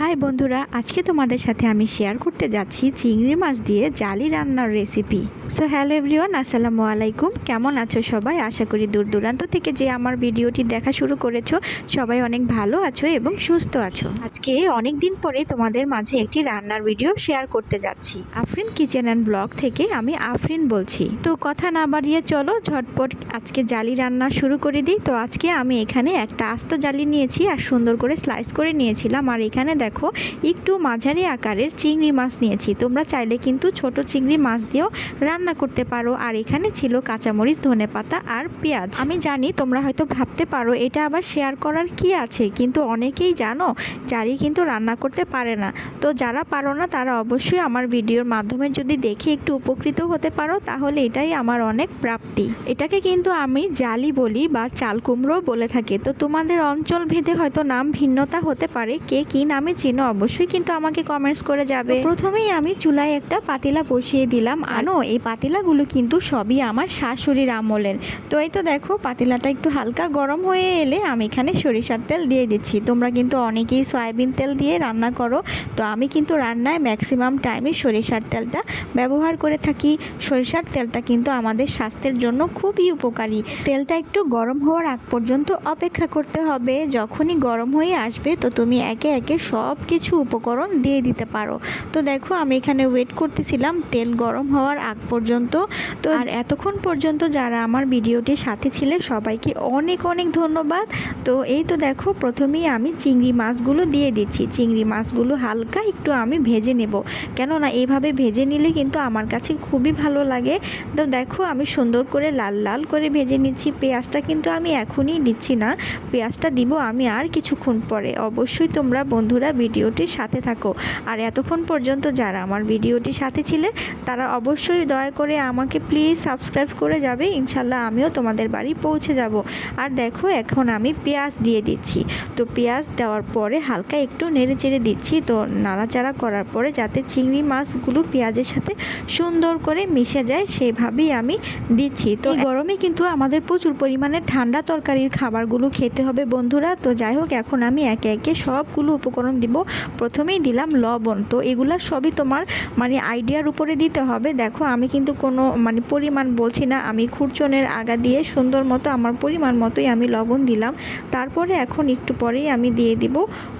High বন্ধুরা, আজকে তোমাদের সাথে আমি শেয়ার করতে যাচ্ছি চিংড়ি মাছ দিয়ে জালি রান্নার রেসিপি সো হ্যালো এভরিওয়ান আসসালামু আলাইকুম। কেমন আছো সবাই? আশা করি দূর দূরান্ত থেকে যে আমার ভিডিওটি দেখা শুরু করেছ, সবাই অনেক ভালো আছো এবং সুস্থ আছো। আজকে অনেক দিন পরে তোমাদের মাঝে একটি রান্নার ভিডিও শেয়ার করতে যাচ্ছি। আফরিন কিচেন অ্যান্ড ব্লগ থেকে আমি আফরিন বলছি। তো কথা না বাড়িয়ে চলো, ঝটপট আজকে জালি রান্না শুরু করে দিই। তো আজকে আমি এখানে একটা আস্ত জালি নিয়েছি আর সুন্দর করে স্লাইস করে নিয়েছিলাম। আর এখানে দেখো, একটু মাঝারি আকারের চিংড়ি মাছ নিয়েছি। তোমরা চাইলে কিন্তু ছোট চিংড়ি মাছ দিয়েও রান্না করতে পারো। আর এখানে ছিল কাঁচামরিচ ধনেপাতা আর পেঁয়াজ। আমি জানি তোমরা হয়তো ভাবতে পারো, এটা আবার শেয়ার করার কি আছে? কিন্তু অনেকেই জানো, যারই কিন্তু রান্না করতে পারে না। তো যারা পারো না, তারা অবশ্যই আমার ভিডিওর মাধ্যমে যদি দেখে একটু উপকৃত হতে পারো, তাহলে এটাই আমার অনেক প্রাপ্তি। এটাকে কিন্তু আমি জালি বলি বা চাল কুমড়ো বলে থাকি। তো তোমাদের অঞ্চল ভেদে হয়তো নাম ভিন্নতা হতে পারে, কে কি নামে চিনো অবশ্যই কিন্তু আমাকে কমেন্টস করে যাবে। প্রথমেই আমি চুলায় একটা পাতিলা বসিয়ে দিলাম। আনো এই পাতিলাগুলো কিন্তু সবই আমার শাশুড়ির আমলের। তো এই তো দেখো পাতিলাটা একটু হালকা গরম হয়ে এলে আমি এখানে সরিষার তেল দিয়ে দিচ্ছি। তোমরা কিন্তু অনেকেই সয়াবিন তেল দিয়ে রান্না করো। তো আমি কিন্তু রান্নায় ম্যাক্সিমাম টাইমে সরিষার তেলটা ব্যবহার করে থাকি। সরিষার তেলটা কিন্তু আমাদের স্বাস্থ্যের জন্য খুবই উপকারী। তেলটা একটু গরম হওয়ার আগ পর্যন্ত অপেক্ষা করতে হবে। যখনই গরম হয়ে আসবে তো তুমি একে একে সব কিছু উপকরণ দিয়ে দিতে পারো। তো দেখো, আমি এখানে ওয়েট করতেছিলাম, তেল গরম হওয়ার আগ পর্যন্ত। তো আর এতক্ষণ পর্যন্ত যারা আমার ভিডিওটির সাথে ছিলে, সবাইকে অনেক অনেক ধন্যবাদ। তো এই তো দেখো, প্রথমেই আমি চিংড়ি মাছগুলো দিয়ে দিচ্ছি। চিংড়ি মাছগুলো হালকা একটু আমি ভেজে নেব। কেননা এইভাবে ভেজে নিলে কিন্তু আমার কাছে খুবই ভালো লাগে। তো দেখো, আমি সুন্দর করে লাল লাল করে ভেজে নিচ্ছি। পেঁয়াজটা কিন্তু আমি এখনই দিচ্ছি না। পেঁয়াজটা দিব আমি আর কিছুক্ষণ পরে। অবশ্যই তোমরা বন্ধুরা ভিডিওটির সাথে থাকো। আর এতক্ষণ পর্যন্ত যারা আমার ভিডিওটির সাথে ছিলে, তারা অবশ্যই দয়া করে আমাকে প্লিজ সাবস্ক্রাইব করে যাবে। ইনশাল্লাহ আমিও তোমাদের বাড়ি পৌঁছে যাব। আর দেখো, এখন আমি পেঁয়াজ দিয়ে দিচ্ছি। তো পেঁয়াজ দেওয়ার পরে হালকা একটু নেড়ে চেড়ে দিচ্ছি। তো নাড়াচাড়া করার পরে যাতে চিংড়ি মাছগুলো পেঁয়াজের সাথে সুন্দর করে মিশে যায়, সেভাবেই আমি দিচ্ছি। তো গরমে কিন্তু আমাদের প্রচুর পরিমাণে ঠান্ডা তরকারির খাবারগুলো খেতে হবে বন্ধুরা। তো যাই হোক, এখন আমি একে একে সবগুলো উপকরণ দিব। প্রথমেই দিলাম লবণ। তো এগুলা সবই তোমার মানে আইডিয়ার উপরে দিতে হবে। দেখো, আমি কিন্তু কোনো মানে পরিমাণ বলছি না। আমি খুরচনের আগা দিয়ে সুন্দর মতো আমার পরিমাণ মতোই আমি লবণ দিলাম। তারপরে এখন একটু পরেই আমি দিয়ে দিব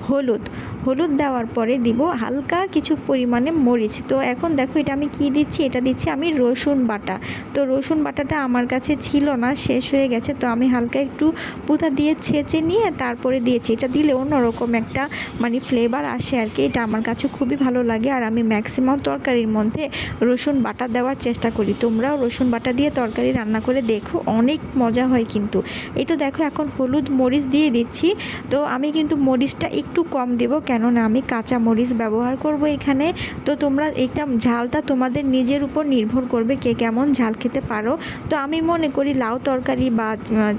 হলুদ। হলুদ দেওয়ার পরে দিব হালকা কিছু পরিমাণে মরিচ। তো এখন দেখো, এটা আমি কি দিচ্ছি? এটা দিচ্ছি আমি রসুন বাটা। তো রসুন বাটাটা আমার কাছে ছিল না, শেষ হয়ে গেছে। তো আমি হালকা একটু পুঁতা দিয়ে ছেঁচে নিয়ে তারপরে দিয়েছি। এটা দিলে অন্যরকম একটা মানে ফ্লেভার আসে আর কি, এটা আমার কাছে খুবই ভালো লাগে। আর আমি ম্যাক্সিমাম তরকারির মধ্যে রসুন বাটা দেওয়ার চেষ্টা করি। তোমরাও রসুন বাটা দিয়ে তরকারি রান্না করে দেখো, অনেক মজা হয় কিন্তু। এই তো দেখো, এখন হলুদ মরিচ দিয়ে দিচ্ছি। তো আমি কিন্তু মরিচটা একটু কম দেব, কেননা আমি কাঁচা মরিচ ব্যবহার করব এখানে। তো তোমরা এটা ঝালটা তোমাদের নিজের উপর নির্ভর করবে কে কেমন ঝাল খেতে পারো। তো আমি মনে করি লাউ তরকারি বা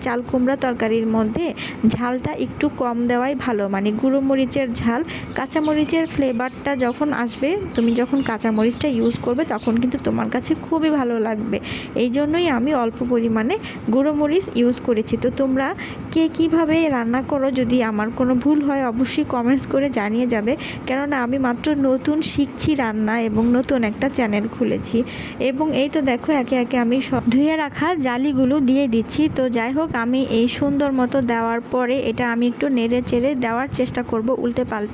চাল কুমড়া তরকারির মধ্যে ঝালটা একটু কম দেওয়াই ভালো। মানে গুঁড়ো মরিচের ঝাল কাঁচামরিচের ফ্লেভারটা যখন আসবে, তুমি যখন কাঁচামরিচটা ইউজ করবে, তখন কিন্তু তোমার কাছে খুবই ভালো লাগবে। এই জন্যই আমি অল্প পরিমাণে গুঁড়ো মরিচ ইউজ করেছি। তো তোমরা কে কীভাবে রান্না করো, যদি আমার কোনো ভুল হয়, অবশ্যই কমেন্টস করে জানিয়ে যাবে। কেননা, আমি মাত্র নতুন শিখছি রান্না এবং নতুন একটা চ্যানেল খুলেছি। এবং এই তো দেখো, একে একে আমি সব ধুয়ে রাখা জালিগুলো দিয়ে দিচ্ছি। তো যাই হোক, আমি এই সুন্দর মতো দেওয়ার পরে এটা আমি একটু নেড়ে চেড়ে দেওয়ার চেষ্টা করব, উল্টে পাল্টে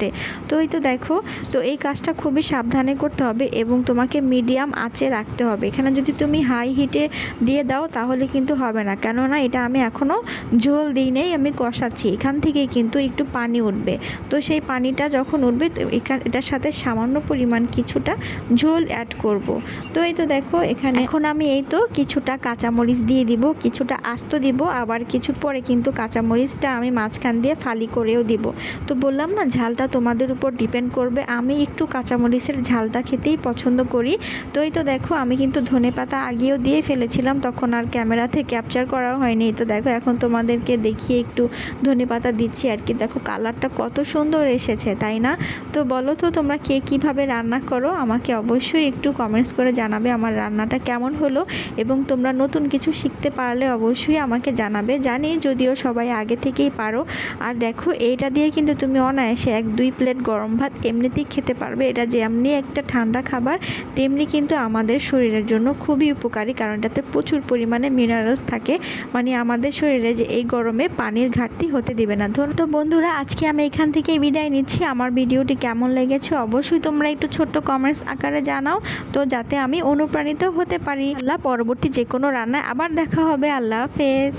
তো এই তো দেখো, তো এই কাজটা খুবই সাবধানে করতে হবে এবং তোমাকে মিডিয়াম আঁচে রাখতে হবে। এখানে যদি তুমি হাই হিটে দিয়ে দাও তাহলে কিন্তু হবে না। কেননা এটা আমি এখনও ঝোল দিই নেই আমি কষাচ্ছি। এখান থেকেই কিন্তু একটু পানি উঠবে। তো সেই পানিটা যখন উঠবে এখান, এটার সাথে সামান্য পরিমাণ কিছুটা ঝোল অ্যাড করব। তো এই তো দেখো, এখানে এখন আমি এই তো কিছুটা কাঁচামরিচ দিয়ে দিব, কিছুটা আস্ত দিব, আবার কিছু পরে কিন্তু কাঁচামরিচটা আমি মাঝখান দিয়ে ফালি করেও দিব। তো বললাম না, ঝালটা তোমাদের উপর ডিপেন্ড করবে। আমি একটু কাঁচামরিচের ঝালটা খেতেই পছন্দ করি। তো এই তো দেখো, আমি কিন্তু ধনে পাতা আগেও দিয়ে ফেলেছিলাম, তখন আর ক্যামেরাতে ক্যাপচার করা হয়নি। তো দেখো, এখন তোমাদেরকে দেখিয়ে একটু ধনে পাতা দিচ্ছি আর কি। দেখো কালারটা কত সুন্দর এসেছে, তাই না? তো বলো তো, তোমরা কে কীভাবে রান্না করো? আমাকে অবশ্যই একটু কমেন্টস করে জানাবে আমার রান্নাটা কেমন হলো এবং তোমরা নতুন কিছু শিখতে পারলে অবশ্যই আমাকে জানাবে। জানি, যদিও সবাই আগে থেকেই পারো। আর দেখো, এইটা দিয়ে কিন্তু তুমি অনায়াসে এক দুই প্লেট গরম ভাত এমনিতেই খেতে পারবে। এটা যেমনি একটা ঠান্ডা খাবার, তেমনি কিন্তু আমাদের শরীরের জন্য খুবই উপকারী, কারণ এটাতে প্রচুর পরিমাণে মিনারেলস থাকে। মানে আমাদের শরীরে যে এই গরমে পানির ঘাটতি হতে দেবে না। ধরুন তো বন্ধুরা, আজকে আমি এখান থেকে বিদায় নিচ্ছি। আমার ভিডিওটি কেমন লেগেছে অবশ্যই তোমরা একটু ছোট্ট কমেন্টস আকারে জানাও, তো যাতে আমি অনুপ্রাণিত হতে পারি। আল্লাহ পরবর্তী যে কোনো রান্নায় আবার দেখা হবে। আল্লাহ হাফেজ।